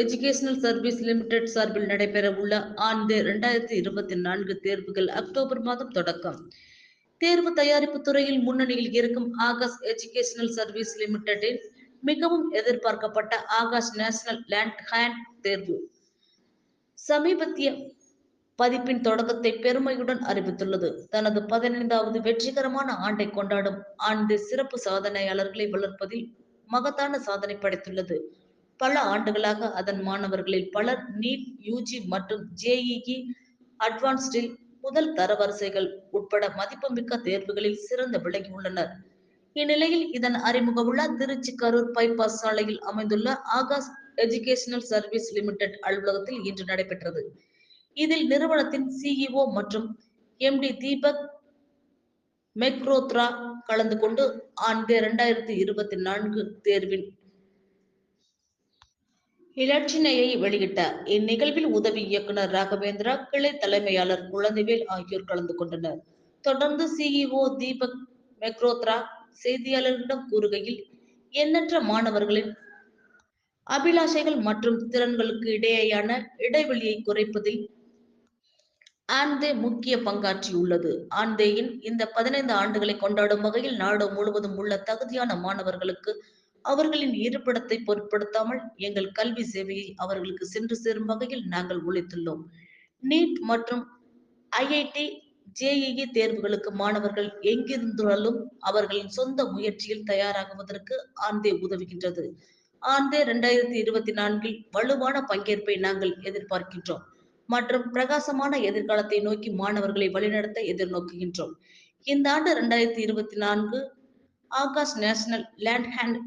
Educational service limited சார்பில் நடைபெற உள்ள ஆண்டு இரண்டாயிரத்தி இருபத்தி நான்கு தேர்வுகள் அக்டோபர் மாதம் தொடக்கம். தேர்வு தயாரிப்பு துறையில் முன்னணியில் இருக்கும் ஆகாஷ் எஜுகேஷனல் சர்வீஸ் லிமிடெட்டின் மிகவும் எதிர்பார்க்கப்பட்ட ஆகாஷ் நேஷனல் லேண்ட் ஹேண்ட் தேர்வு. சமீபத்திய பதிப்பின் தொடக்கத்தை பெருமையுடன் அறிவித்துள்ளது. தனது பதினைந்தாவது வெற்றிகரமான ஆண்டை கொண்டாடும் ஆண்டு சிறப்பு சாதனையாளர்களை வளர்ப்பதில் மகத்தான சாதனை படைத்துள்ளது. பல ஆண்டுகளாக அதன் மாணவர்களில் பலர் நீட் யூஜி மற்றும் ஜேஇஇ அட்வான்ஸ்டில் முதல் தரவரிசைகள் உட்பட மதிப்புமிக்க தேர்வுகளில் சிறந்து விளங்கியுள்ளனர் இந்நிலையில் இதன் அறிமுக விழா திருச்சி கரூர் பைபாஸ் சாலையில் அமைந்துள்ள ஆகாஷ் எஜுகேஷனல் சர்வீஸ் லிமிடெட் அலுவலகத்தில் இன்று நடைபெற்றது. இதில் நிறுவனத்தின் சிஇஓ மற்றும் எம்டி தீபக் மெக்ரோத்ரா கலந்து கொண்டு ஆண்டு இரண்டாயிரத்தி இருபத்தி நான்கு தேர்வின் இலட்சினையை வெளியிட்டார் இந்நிகழ்வில் உதவி இயக்குனர் ராகவேந்திரா கிளை தலைமையாளர் குழந்தைவேல் ஆகியோர் கலந்து கொண்டனர். தொடர்ந்து சிஇஓ தீபக் மெக்ரோத்ரா செய்தியாளர்களிடம் கூறுகையில் எண்ணற்ற மாணவர்களின் அபிலாஷைகள் மற்றும் திறன்களுக்கு இடையேயான இடைவெளியை குறைப்பதில் ஆந்தே முக்கிய பங்காற்றியுள்ளது. ஆந்தேயின் இந்த பதினைந்து ஆண்டுகளை கொண்டாடும் வகையில் நாடு முழுவதும் உள்ள தகுதியான மாணவர்களுக்கு அவர்களின் இருப்பிடத்தை பொருட்படுத்தாமல் எங்கள் கல்வி சேவையை அவர்களுக்கு சென்று சேரும் வகையில் நாங்கள் உழைத்துள்ளோம். நீட் மற்றும் ஐஐடி ஜேஇஇ தேர்வுகளுக்கு மாணவர்கள் எங்கிருந்தாலும் அவர்களின் சொந்த முயற்சியில் தயாராகுவதற்கு ஆந்தே உதவுகின்றது. ஆந்தே இரண்டாயிரத்தி இருபத்தி நான்கில் வலுவான பங்கேற்பை நாங்கள் எதிர்பார்க்கின்றோம் மற்றும் பிரகாசமான எதிர்காலத்தை நோக்கி மாணவர்களை வழிநடத்த எதிர்நோக்குகின்றோம். இந்த ஆண்டு இரண்டாயிரத்தி இருபத்தி நான்கு ஆகாஷ் நேஷனல் லேண்ட் ஹேண்ட்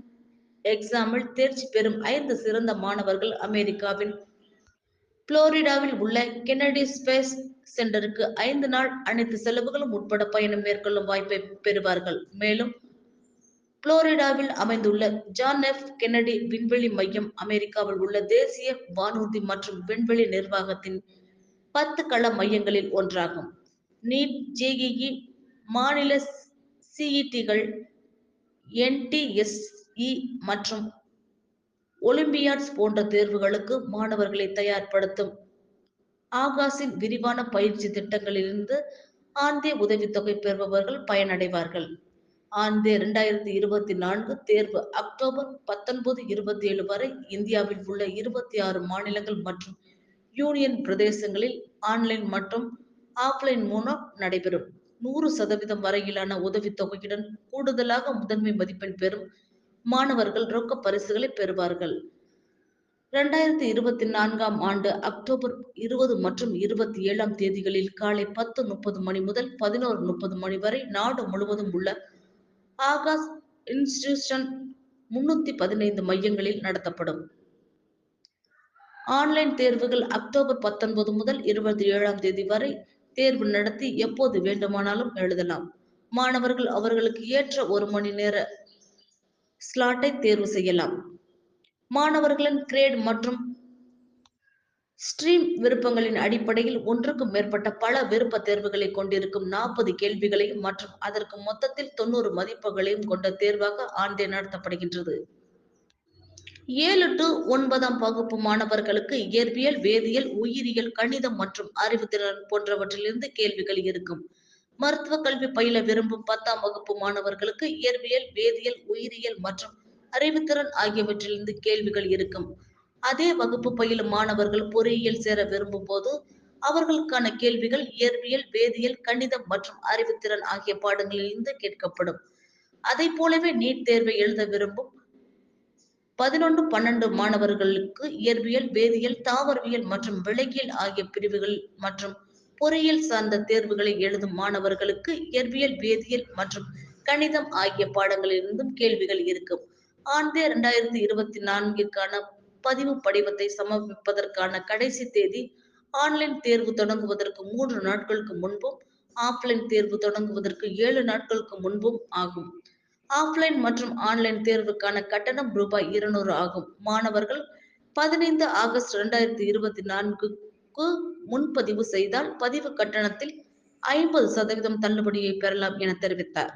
எக்ஸாமில் தேர்ச்சி பெறும் ஐந்து சிறந்த மாணவர்கள் அமெரிக்காவின் புளோரிடாவில் உள்ள கென்னடி ஸ்பேஸ் சென்டருக்கு ஐந்து நாள் அனைத்து செலவுகளும் உட்பட பயணம் மேற்கொள்ளும் வாய்ப்பை பெறுவார்கள். மேலும் புளோரிடாவில் அமைந்துள்ள ஜான் எஃப். கென்னடி விண்வெளி மையம் அமெரிக்காவில் உள்ள தேசிய வானூர்தி மற்றும் விண்வெளி நிர்வாகத்தின் பத்து கள மையங்களில் ஒன்றாகும். நீட் ஜேஇஇ மாநில சிஇடிகள் என்டிஎஸ்இ மற்றும் ஒலிம்பியாட்ஸ் போன்ற தேர்வுகளுக்கு மாணவர்களை தயார்படுத்தும். ஆகாஷின் விரிவான பயிற்சி திட்டங்களிலிருந்து ஆந்தே உதவித்தொகை பெறுபவர்கள் பயனடைவார்கள். ஆந்தே இரண்டாயிரத்தி இருபத்தி நான்கு தேர்வு அக்டோபர் பத்தொன்பது இருபத்தி ஏழு வரை இந்தியாவில் உள்ள இருபத்தி ஆறு மாநிலங்கள் மற்றும் யூனியன் பிரதேசங்களில் ஆன்லைன் மற்றும் ஆஃப்லைன் மூலம் நடைபெறும். நூறு சதவீதம் வரையிலான உதவித்தொகையுடன் கூடுதலாக முதன்மை மதிப்பெண் பெறும் மாணவர்கள் ரொக்க பரிசுகளை பெறுவார்கள். இரண்டாயிரத்தி இருபத்தி நான்காம் ஆண்டு அக்டோபர் இருபது மற்றும் இருபத்தி ஏழாம் தேதிகளில் காலை பத்து முப்பது மணி முதல் பதினோரு முப்பது மணி வரை நாடு முழுவதும் உள்ள ஆகாஷ் இன்ஸ்டிடியூஷன் முன்னூத்தி பதினைந்து மையங்களில் நடத்தப்படும். ஆன்லைன் தேர்வுகள் அக்டோபர் பத்தொன்பது முதல் இருபத்தி ஏழாம் தேதி வரை தேர்வு நடத்தி எப்போது வேண்டுமானாலும் எழுதலாம். மாணவர்கள் அவர்களுக்கு ஏற்ற ஒரு மணி நேர ஸ்லாட்டை தேர்வு செய்யலாம். மாணவர்களின் கிரேட் மற்றும் ஸ்ட்ரீம் விருப்பங்களின் அடிப்படையில் ஒன்றுக்கும் மேற்பட்ட பல விருப்ப தேர்வுகளை கொண்டிருக்கும் நாற்பது கேள்விகளையும் மற்றும் அதற்கு மொத்தத்தில் தொண்ணூறு மதிப்புகளையும் கொண்ட தேர்வாக ஆண்டே நடத்தப்படுகின்றது. ஏழு டு ஒன்பதாம் வகுப்பு மாணவர்களுக்கு இயற்பியல் வேதியியல் உயிரியல் கணிதம் மற்றும் அறிவுத்திறன் போன்றவற்றிலிருந்து கேள்விகள் இருக்கும். மருத்துவ கல்வி பயில விரும்பும் பத்தாம் வகுப்பு மாணவர்களுக்கு இயற்பியல் வேதியியல் உயிரியல் மற்றும் அறிவுத்திறன் ஆகியவற்றிலிருந்து கேள்விகள் இருக்கும். அதே வகுப்பு பயிலும் மாணவர்கள் பொறியியல் சேர விரும்பும் போது அவர்களுக்கான கேள்விகள் இயற்பியல் வேதியியல் கணிதம் மற்றும் அறிவுத்திறன் ஆகிய பாடங்களிலிருந்து கேட்கப்படும். அதை போலவே நீட் தேர்வை எழுத விரும்பும் பதினொன்று பன்னெண்டு மாணவர்களுக்கு இயற்பியல் வேதியியல் தாவரவியல் மற்றும் விலங்கியல் ஆகிய பிரிவுகள் மற்றும் பொறியியல் சார்ந்த தேர்வுகளை எழுதும் மாணவர்களுக்கு இயற்பியல் வேதியியல் மற்றும் கணிதம் ஆகிய பாடங்களிலிருந்தும் கேள்விகள் இருக்கும். ஆண்டு இரண்டாயிரத்தி இருபத்தி நான்கிற்கான பதிவு படிவத்தை சமர்ப்பிப்பதற்கான கடைசி தேதி ஆன்லைன் தேர்வு தொடங்குவதற்கு மூன்று நாட்களுக்கு முன்பும் ஆஃப்லைன் தேர்வு தொடங்குவதற்கு ஏழு நாட்களுக்கு முன்பும் ஆகும். ஆஃப்லைன் மற்றும் ஆன்லைன் தேர்வுக்கான கட்டணம் ரூபாய் இருநூறு ஆகும். மாணவர்கள் பதினைந்து ஆகஸ்ட் இரண்டாயிரத்தி இருபத்தி நான்குக்கு முன்பதிவு செய்தால் பதிவு கட்டணத்தில் ஐம்பது சதவீதம் தள்ளுபடியை பெறலாம் என தெரிவித்தார்.